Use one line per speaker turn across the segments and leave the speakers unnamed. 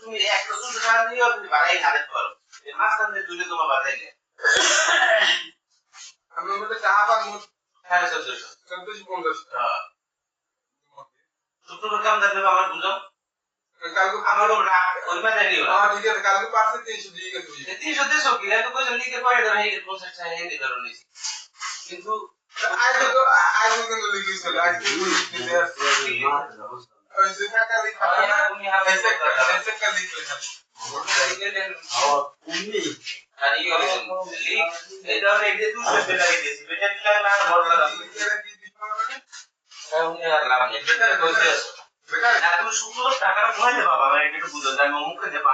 তুমি একটা। শুক্রবার কেমন দেবা আমার বুঝো
কালকে
আমার ওই মাঝে নিও না
হ্যাঁ ঠিক আছে কালকে পাঁচশো তিনশো দিয়ে গেছে
তিনশো দেড়শো কি এত পয়সা লিখে পড়ে দেবে এই পঞ্চাশ টাকা হিন্দি ধরো নিছি কিন্তু
আজ তো আজ কিন্তু লিখিস আজ কিন্তু ওই যে কাকা লিখা
তুমি হাতে
এসে কাকা লিখলে
আর ই করে লিখ এই ধরনের এই যে দুশো টাকা লাগিয়ে দিয়েছি বেটা দিলে না বড় লাগাম উনি আর লাভ নেই বেটা বলতে আসো আর তুমি শুক্রবার টাকাটা কোথায় দেবা বাবা? আমার একটু বুঝো আমি মুখে দেবা?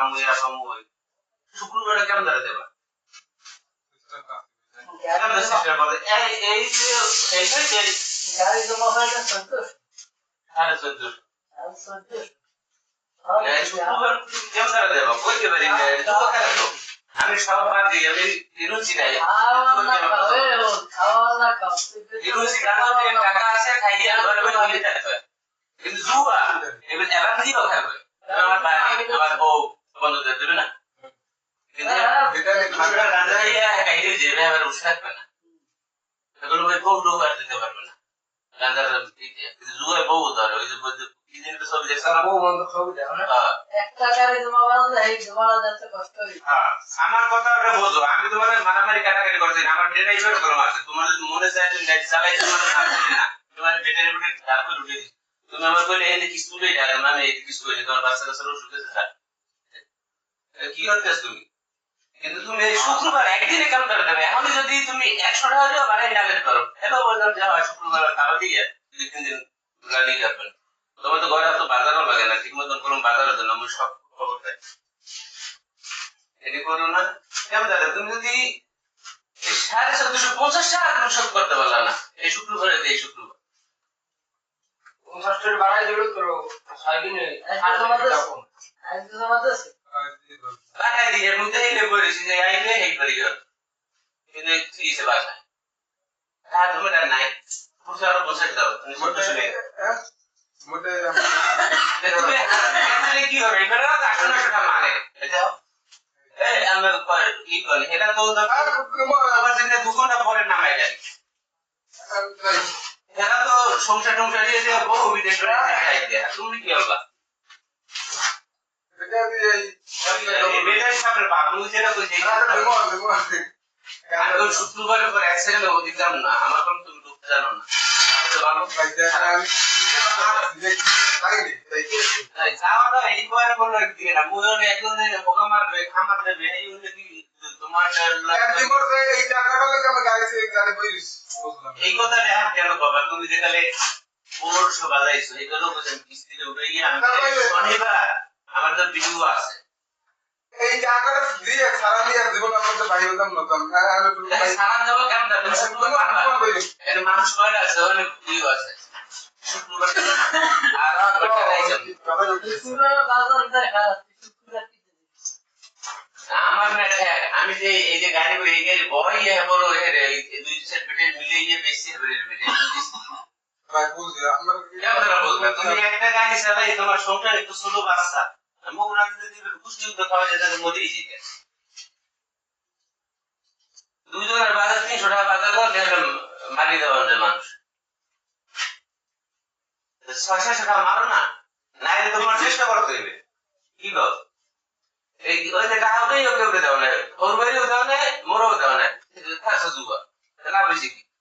কেমন ধরে দেবা? এই যে এই যে
গাড়ি জমা হয়ে সন্তোষ? আর সন্তোষ।
আমি সব বাদ দিই আমি ইরুচি নাই। ইরুচি টাকা আছে? খাইয়ে ঘরে বলে থাকবে কিন্তু জুয়া এবার এবার দিও খাবে আমার ভাই আমার বউ বন্ধুদের দেবে না কিন্তু গাঁজা ইয়া খাইলে জেলে আবার বসে থাকবে না এগুলো ভাই বউ ডোব আর দিতে পারবে না ইতে কিন্তু জুয়ায় বউ ধরে ওই যে সব দেখছ না
বউ বন্ধ খাব দেখো না।
একটা গাড়ি জমা বাঁধলে এই জমাটা যাচ্ছে কষ্ট হয়ে
হ্যাঁ, আমার কথা ওটা বোঝো আমি তোমার মারামারি কাটাকাটি করছি না আমার ড্রাইভার গরম আছে তোমার যদি মনে চায় তুমি গাড়ি চালাই তোমার না না তোমার বেটারি বেটারি তারপর উঠে দিচ্ছি তুমি আমার কইলে, এই কিছু তুলে যাবে না আমি এই কিছু করি তোমার বাচ্চা কাচ্চা ওষুধ দিতে কি করতেছ তুমি? কিন্তু তুমি শুক্রবার একদিনে কেন করে দেবে এখন যদি তুমি একশো টাকা দিও বাড়াই ডালেট করো। এত বললাম যে, হয়, শুক্রবার খাবার দিয়ে দুই তিন দিন গাড়ি যাবেন তোমার তো ঘরে তো বাজারও লাগে না, ঠিক মতন কোনো বাজারের জন্য আমি সব খবর পাই। এটি করো না, কেমন দাদা তুমি যদি সাড়ে চোদ্দশো পঞ্চাশ টাকা তুমি শোধ করতে পারলা না, এই শুক্রবারে দিয়ে শুক্রবার।
পঞ্চাশটার বাড়াই দিল তো সাইডিনে
আজকে জমাতে আজকে জমাতে
বাসায় দিয়ে এর মধ্যে হেলে যে আইলে হেই করি গেল কিন্তু ঠিক আছে বাসায় হ্যাঁ তুমি আর নাই। পুরো আরও দাও তুমি চোদ্দশো নেই
মোটে
এখানে কি হবে? তো আটশো নশো টাকা মারে যাও এই আমি কি করি। এটা তো আমার জন্য দু ঘণ্টা পরে নামাই যায় সংসার টংসার দিয়ে বিদেশ করে খাই দেয় তুমি কি হবা ওই শুক্রবারের পর এক সেকেন্ড না। আমার কোনো তুমি ঢুকতে জানো না। ভালো। এই একদিকে না এই কথা কেন বাবা তুমি বাজাইছো এই কথা কিস্তিতে আমি শনিবার আমার তো বিহু আছে।
এই জায়গাটা দিয়ে সারা দিয়ে জীবন আমাদের বাইরে হতাম নতুন
সালাম দেবো কেমন দেবে শুক্রবার এর মানুষ কয়টা আছে? অনেক শুক্রবার আর
বাজার
আমার না আমি যে এই যে গাড়ি করে এই গাড়ি বড় ইয়ে তোমার মানুষ মারো না নাইলে তোমার চেষ্টা করতে হইবে কি এই ওই যে টাকা উঠে দেওয়া নেই বেশি কি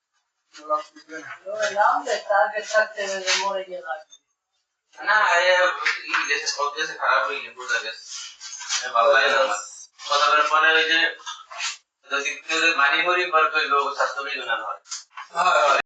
না খারাপ হয়ে বোঝা গেছে। ভালো লাগে না কথা বলার পরে ওই যে যদি মারি মরি পর কইলো স্বাস্থ্য বিঘ্ন হয়।